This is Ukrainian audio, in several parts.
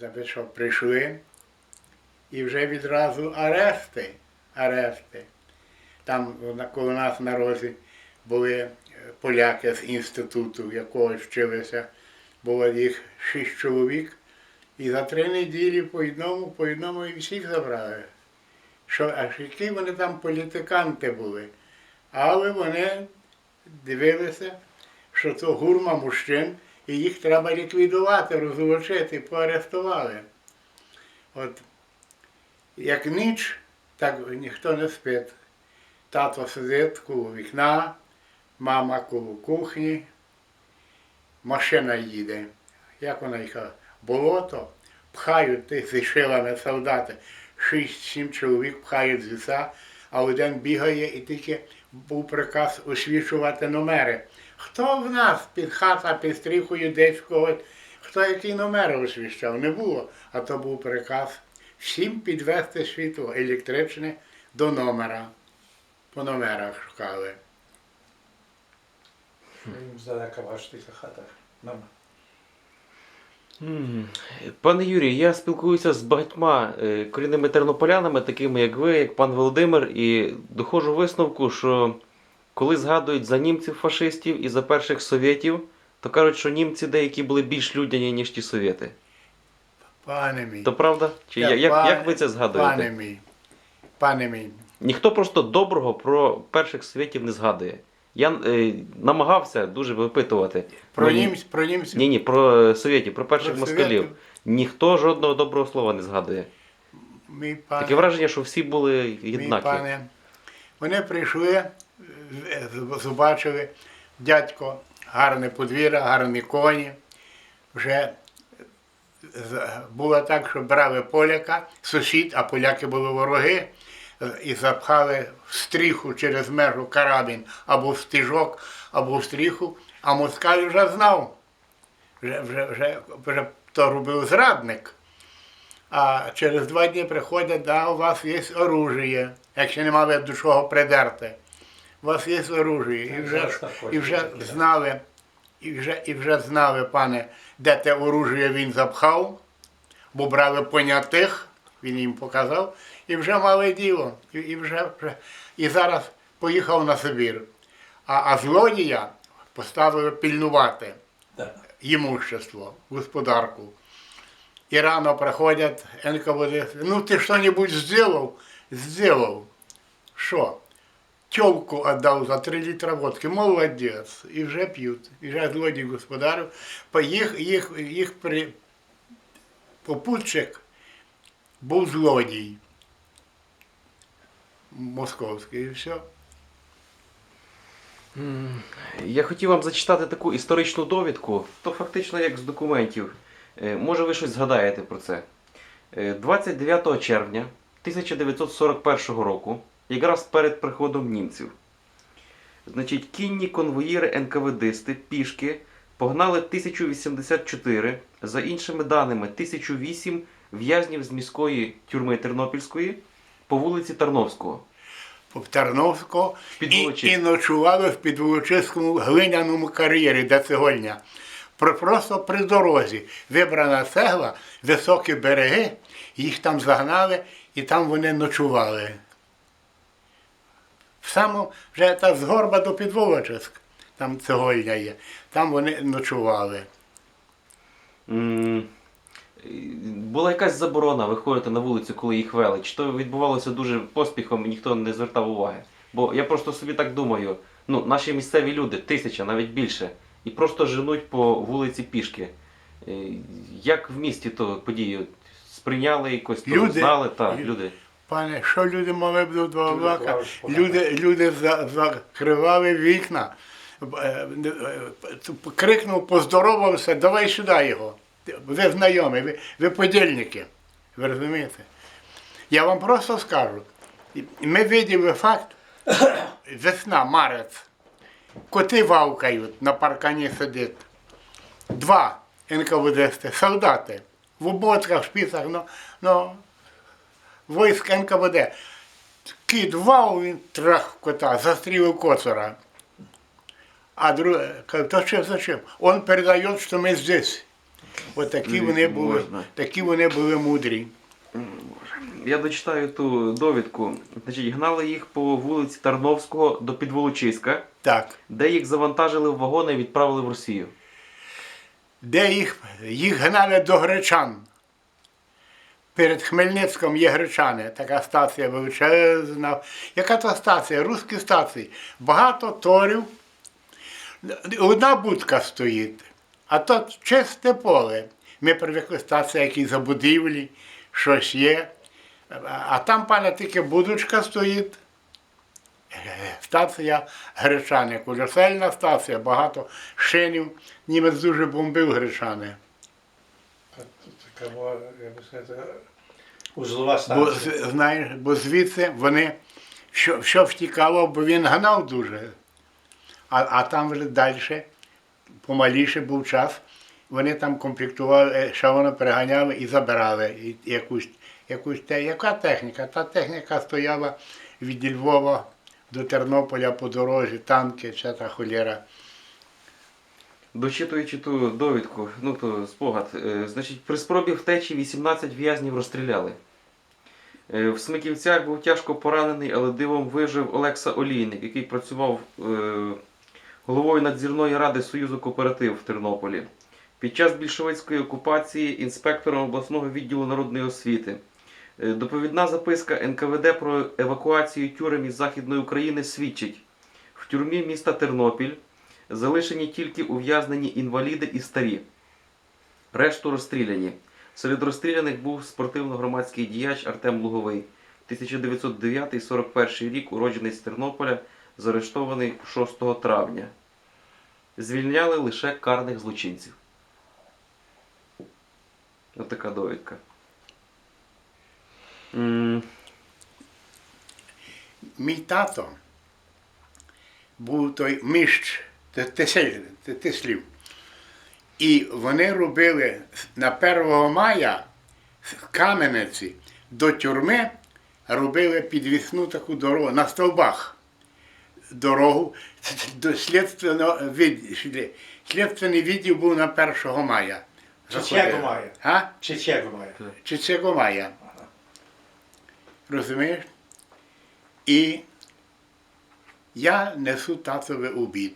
за що прийшли, і вже відразу арешти. арешти. Там на- коло нас на розі були е, поляки з інституту, якого вчилися. Було їх шість чоловік. І за три неділі по одному, по одному і всіх забрали. Що, аж які вони там політиканти були. Але вони дивилися, що це гурма мужчин, і їх треба ліквідувати, розлучити, поарестували. От як ніч, так ніхто не спить. Тато сидить коло вікна, мама коло кухні, машина їде. Як вона їхала? Болото, пхають тих зі шилами солдати. Шість-сім чоловік пхають з ліса, а один бігає і тільки був приказ освічувати номери. Хто в нас під хата, під стріхою десь когось, хто які номери освіщав? Не було. А то був приказ всім підвести світло електричне до номера. По номерах шукали. Здалека ваша хата. Пане Юрій, я спілкуюся з багатьма е, корінними тернополянами, такими як ви, як пан Володимир, і доходжу висновку, що коли згадують за німців фашистів і за перших совєтів, то кажуть, що німці деякі були більш людяні, ніж ті совєти. Пане мій. То правда? Чи Я я- як, пане- як ви це згадуєте? Пане мій. Пане мій. Ніхто просто доброго про перших совєтів не згадує. Я е, намагався дуже випитувати. Про Ну, ні- німців, про німців. Ні, ні, про е, совєтів, про перших Про москалів. совєтів. Ніхто жодного доброго слова не згадує. Мій пане, Таке враження, що всі були мій єднакі. пане. Вони прийшли, е, з- побачили дядько, гарне подвір'я, гарні коні. Вже з- було так, що брали поляка, сусід, а поляки були вороги, е, і запхали в стріху через межу карабін або в стіжок, або в стріху, а москаль вже знав. Вже, вже, вже, вже то робив зрадник. А через два дні приходять, да, у вас є оружие, якщо нема ви до чого придерти. У вас є оружие. І вже, і вже знали, і вже, і вже знали, пане, де те оружие він запхав, бо брали понятих, він їм показав, і вже мали діло. І, і, вже, вже, і зараз поїхав на Сибір. А, а злодія поставили пільнувати Да. имущество, господарку. И рано проходят НКВД. Ну ты что-нибудь сделал? Сделал. Что? Тёлку отдал за 3 литра водки. Молодец. И вже пьют. И вже злодій господарів. По їх, їх, їх при... попутчик був злодій. Московський. І все. Я хотів вам зачитати таку історичну довідку, то фактично як з документів. Е, Може, ви щось згадаєте про це. Е, 29 червня 1941 року, якраз перед приходом німців, значить, кінні конвоїри НКВДисти пішки погнали 1084, за іншими даними, 1008 в'язнів з міської тюрми Тернопільської по вулиці Тарновського. по Тарновського і, і ночували в Підволочиському глиняному кар'єрі, де цегольня. Про- Просто при дорозі вибрана цегла, високі береги, їх там загнали і там вони ночували. В самому вже та з горба до Підволочиськ, там цегольня є, там вони ночували. Е, Була якась заборона виходити на вулицю, коли їх вели. Чи то відбувалося дуже поспіхом і ніхто не звертав уваги. Бо я просто собі так думаю: ну, наші місцеві люди, тисяча, навіть більше, і просто женуть по вулиці пішки. Е, Як в місті то подію сприйняли якось, то Люди- знали, так, лю- люди. Пане, що люди мали б до два Люди влака? Люди, люди закривали вікна. Е, е, Крикнув, поздоровався, давай сюди його. Ви знайомі, ви, ви подільники. Ви розумієте? Я вам просто скажу. Ми виділи факт, весна, марець. Коти вавкають, на паркані сидить. Два НКВДсти, солдати. В оботках, в шпицах, ну, ну, войск НКВД. Кіт вау, він трах кота, застрілив коцора. А каже, то что, зачем? Он передает, что мы здесь. От вони були, такі вони були мудрі. Я дочитаю ту довідку. Значить, гнали їх по вулиці Тарновського до Підволочиська, Так. де їх завантажили в вагони і відправили в Росію. Де їх, їх гнали до Гречан. Перед Хмельницьком є Гречани, така стація величезна. Яка то стація? Руські стації. Багато торів. Одна будка стоїть, а то чисте поле. Ми привикли стація, які забудівлі, щось є. А там, пане, тільки будочка стоїть. Стація Гречани, колосельна стація, багато шинів. Німець дуже бомбив Гречани. Така була, як би сказати, узлова Бо, станція. з- знаєш, бо звідси вони що, що втікало, бо він гнав дуже. А, а там вже далі, помаліше був час, вони там комплектували, е, воно переганяли і забирали якусь, якусь те. Яка техніка? Та техніка стояла від Львова до Тернополя по дорозі, танки, вся та холєра. Дочитуючи ту довідку, ну то спогад, е, значить, при спробі втечі 18 в'язнів розстріляли. Е, В Смиківцях був тяжко поранений, але дивом вижив Олекса Олійник, який працював головою надзірної ради Союзу кооператив в Тернополі. Під час більшовицької окупації інспектором обласного відділу народної освіти. Е, Доповідна записка НКВД про евакуацію тюрем із Західної України свідчить: в тюрмі міста Тернопіль залишені тільки ув'язнені інваліди і старі. Решту розстріляні. Серед розстріляних був спортивно-громадський діяч Артем Луговий, 1909-41 рік, уроджений з Тернополя, заарештований 6 травня. Звільняли лише карних злочинців. Ось така довідка. Мій тато був той міщ Теслів. І вони робили на 1 мая з Кам'янеці до тюрми робили підвісну таку дорогу на стовбах. Дорогу до слідственного від... слідственний відділ був на 1 мая. Чого мая? А? Має? чи цього мая. Розумієш? І я несу татові обід.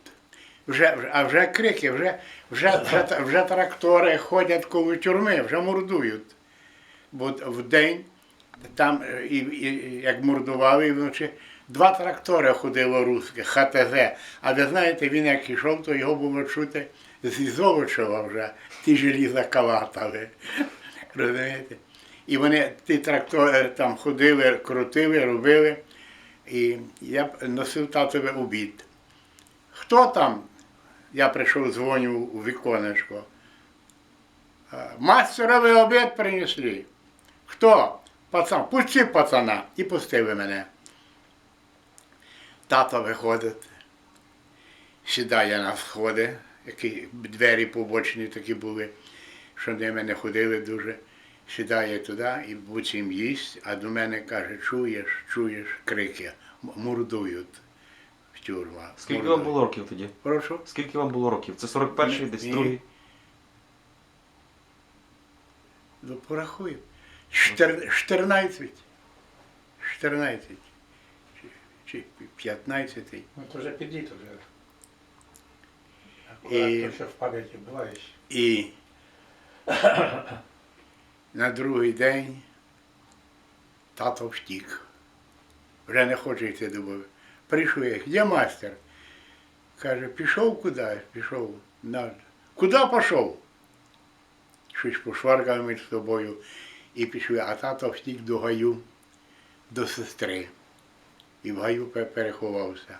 Вже, вже- а вже крики, вже, вже, вже, та- вже трактори ходять коло тюрми, вже мордують. Бо в день там, е, і, і, як мордували, і вночі два трактори ходило русське, ХТЗ. А ви знаєте, він як ішов, то його було чути зі Золочева вже, ті желіза калатали. Розумієте? І вони ті трактори там ходили, крутили, робили. І я носив татові обід. Хто там? Я прийшов, дзвоню у віконечко. «А, Мастеровий обід принесли. Хто? Пацан, пусти пацана. І пустили мене. Тато виходить, сідає на сходи, які двері побочні такі були, що ними не ходили дуже. Сідає туди і буцім їсть, а до мене каже, чуєш, чуєш крики, м- мордують в тюрма. Скільки вам було років тоді? Прошу. Скільки вам було років? Це 41-й, десь другий? Ну, порахую. Штер- 14. 14. Чи, чи 15. Ну то вже підійти вже. І- що в пам'яті була ще. І на другий день тато втік. Вже не хоче йти до Бога. Прийшов я, де майстер? Каже, пішов куди? Пішов. На. Куди пішов? Щось пошваркали між собою і пішли, а тато втік до гаю, до сестри. І в гаю пе- переховався.